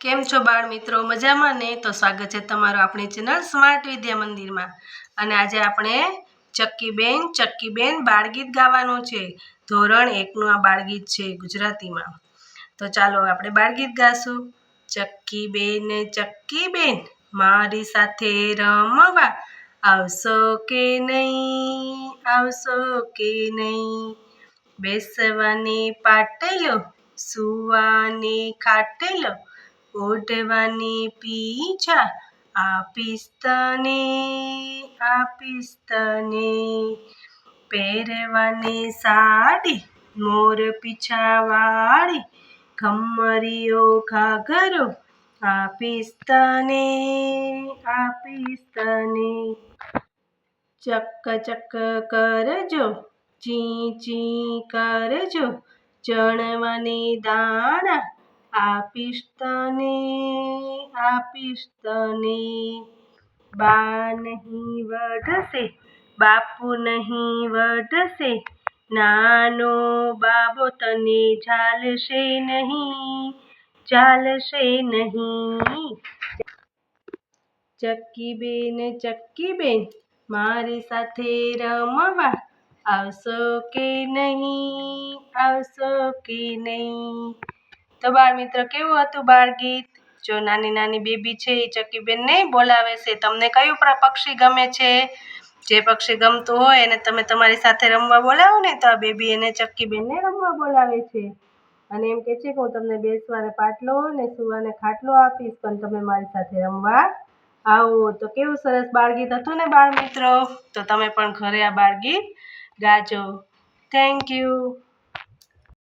કેમ છો બાળ મિત્રો? મજામાં ને? તો સ્વાગત છે તમારું આપણી ચેનલ સ્માર્ટ વિદ્યા મંદિરમાં. અને આજે આપણે ચક્કીબેન ચક્કીબેન બાળગીત ગાવાનું છે. ધોરણ એકનું આ બાળગીત છે ગુજરાતીમાં. તો ચાલો આપણે બાળગીત ગાશું. ચક્કીબેન ચક્કીબેન, મારી સાથે રમવા આવશો કે નહીં? આવશો કે નહીં? બેસવાની પાટલો, સુવાની ખાટલો ઓઢવાની પીછા આપીશ તને આપીશ તને પહેરવાની સાડી, મોર પીછાવાળી ખમરીઓ ઘાઘરો. આપીશ તને આપીશ તને ચક ચક કરજો, ચી ચી કરજો. ચણવાની દાણા આપીશ તને બા નહીં વઢશે બાપુ નહીં વઢશે નાનો બાબો તને ચાલશે નહીં ચાલશે નહીં. ચક્કી બેન ચક્કી બેન મારી સાથે રમવા આવશો કે નહીં, આવશો કે નહીં? તો બાળ મિત્ર કેવું હતું બાળગીત જો નાની નાની બેબી છે એ ચકીબેનને બોલાવે છે. તમને કયું પક્ષી ગમે છે? જે પક્ષી ગમતું હોય એને તમે તમારી સાથે રમવા બોલાવો ને, તો આ બેબી એને ચક્કીબેનને રમવા બોલાવે છે. અને એમ કે છે કે હું તમને બેસવાને પાટલો ને સુવાને ખાટલો આપીશ, પણ તમે મારી સાથે રમવા આવો. તો કેવું સરસ બાળગીત હતું ને બાળ મિત્રો? તો તમે પણ ઘરે આ બાળગીત ગાજો. Thank you